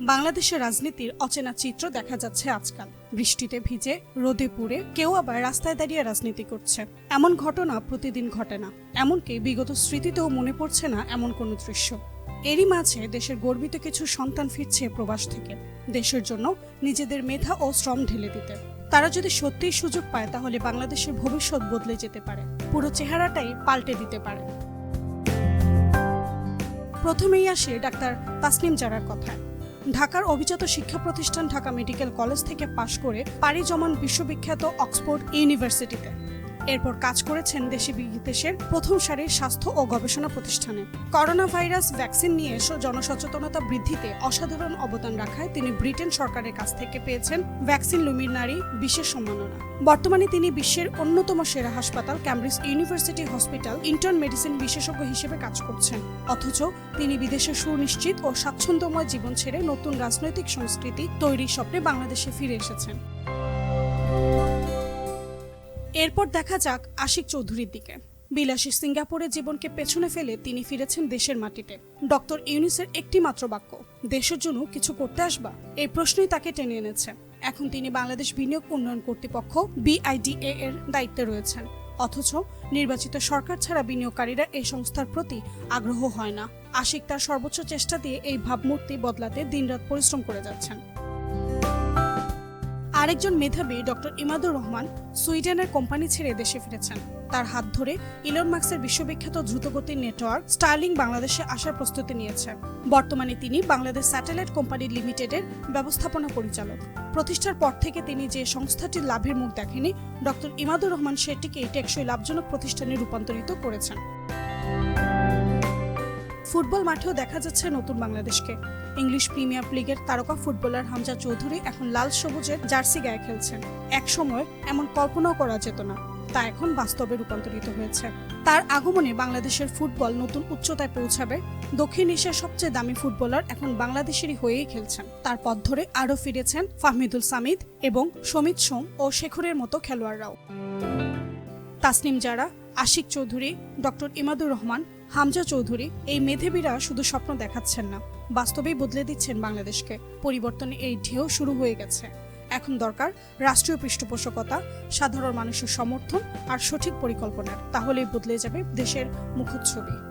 বাংলাদেশের রাজনীতির অচেনা চিত্র দেখা যাচ্ছে আজকাল। বৃষ্টিতে ভিজে, রোদে পুড়ে কেউ আবার রাস্তায় দাঁড়িয়ে রাজনীতি করছে। এমন ঘটনা প্রতিদিন ঘটে না। এমনকি বিগত স্মৃতিতেও মনে পড়ছে না এমন কোনো দৃশ্য। এরই মাঝে দেশের গর্বিত কিছু সন্তান ফিরছে প্রবাস থেকে। দেশের জন্য নিজেদের মেধা ও শ্রম ঢেলে দিতে। তারা যদি সত্যিই সুযোগ পায়, তাহলে বাংলাদেশের ভবিষ্যৎ বদলে যেতে পারে। পুরো চেহারাটাই পাল্টে দিতে পারে। প্রথমেই আসে ডাক্তার তাসনিম জারার কথায়। ঢাকার অভিজাত শিক্ষা প্রতিষ্ঠান ঢাকা মেডিকেল কলেজ থেকে পাশ করে পাড়ি জমান বিশ্ববিখ্যাত অক্সফোর্ড ইউনিভার্সিটিতে। এরপর কাজ করেছেন দেশে বিদেশের প্রথম সারির স্বাস্থ্য ও গবেষণা প্রতিষ্ঠানে। করোনা ভাইরাস ভ্যাকসিন নিয়ে জনসচেতনতা বৃদ্ধিতে অসাধারণ অবদান রাখায় তিনি ব্রিটেন সরকারের কাছ থেকে পেয়েছেন ভ্যাকসিন লুমিনারি বিশেষ সম্মাননা। বর্তমানে তিনি বিশ্বের অন্যতম সেরা হাসপাতাল Cambridge University Hospital intern medicine বিশেষজ্ঞ হিসেবে কাজ করছেন। অথচ তিনি বিদেশে সুনিশ্চিত ও স্বাচ্ছন্দ্যময় জীবন ছেড়ে নতুন রাজনৈতিক সংস্কৃতি তৈরির স্বপ্নে বাংলাদেশে ফিরে এসেছেন। এরপর দেখা যাক আশিক চৌধুরীর দিকে। বিলাসী সিঙ্গাপুরে জীবনকে পেছনে ফেলে তিনি ফিরেছেন দেশের মাটিতে। ডক্টর ইউনিসের একটি মাত্র বাক্য, দেশের জন্য কিছু করতে আসবা? এই প্রশ্নই তাকে টেনে এনেছে। এখন তিনি বাংলাদেশ বিনিয়োগ উন্নয়ন কর্তৃপক্ষ বিআইডিএ এর দায়িত্বে রয়েছেন। অথচ নির্বাচিত সরকার ছাড়া বিনিয়োগকারীরা এই সংস্থার প্রতি আগ্রহ হয় না। আশিক তার সর্বোচ্চ চেষ্টা দিয়ে এই ভাবমূর্তি বদলাতে দিনরাত পরিশ্রম করে যাচ্ছেন। আরেকজন মেধাবী ডক্টর ইমাদুর রহমান সুইডেনের কোম্পানি ছেড়ে দেশে ফিরেছেন। তার হাত ধরে ইলন মার্কসের বিশ্ববিখ্যাত দ্রুতগতির নেটওয়ার্ক স্টার্লিং বাংলাদেশে আসার প্রস্তুতি নিয়েছে। বর্তমানে তিনি বাংলাদেশ স্যাটেলাইট কোম্পানি লিমিটেডের ব্যবস্থাপনা পরিচালক। প্রতিষ্ঠার পর থেকে তিনি যে সংস্থাটির লাভের মুখ দেখেনি, ডক্টর ইমাদুর রহমান সেটিকে টেকসই লাভজনক প্রতিষ্ঠানে রূপান্তরিত করেছেন। ফুটবল মাঠেও দেখা যাচ্ছে নতুন বাংলাদেশকে। ইংলিশ প্রিমিয়ার লিগের তারকা ফুটবলার হামজা চৌধুরী এখন লাল সবুজের জার্সি গায়ে খেলছেন। এক সময় এমন কল্পনাও করা যেত না, তা এখন বাস্তবে রূপান্তরিত হয়েছে। তার আগমনে বাংলাদেশের ফুটবল নতুন উচ্চতায় পৌঁছাবে। দক্ষিণ এশিয়ার সবচেয়ে দামি ফুটবলার এখন বাংলাদেশেরই হয়েই খেলছেন। তার পথ ধরে আরও ফিরেছেন ফাহমিদুল সামিদ এবং সমিত সোম ও শেখরের মতো খেলোয়াড়রাও। তাসনিম জারা আশিক চৌধুরী, ডক্টর ইমাদুর রহমান, হামজা চৌধুরী এই মেধাবীরা শুধু স্বপ্ন দেখাচ্ছেন না, বাস্তবেই বদলে দিচ্ছেন বাংলাদেশকে। পরিবর্তনে এই ঢেউ শুরু হয়ে গেছে। এখন দরকার রাষ্ট্রীয় পৃষ্ঠপোষকতা, সাধারণ মানুষের সমর্থন আর সঠিক পরিকল্পনার তাহলেই বদলে যাবে দেশের মুখচ্ছবি।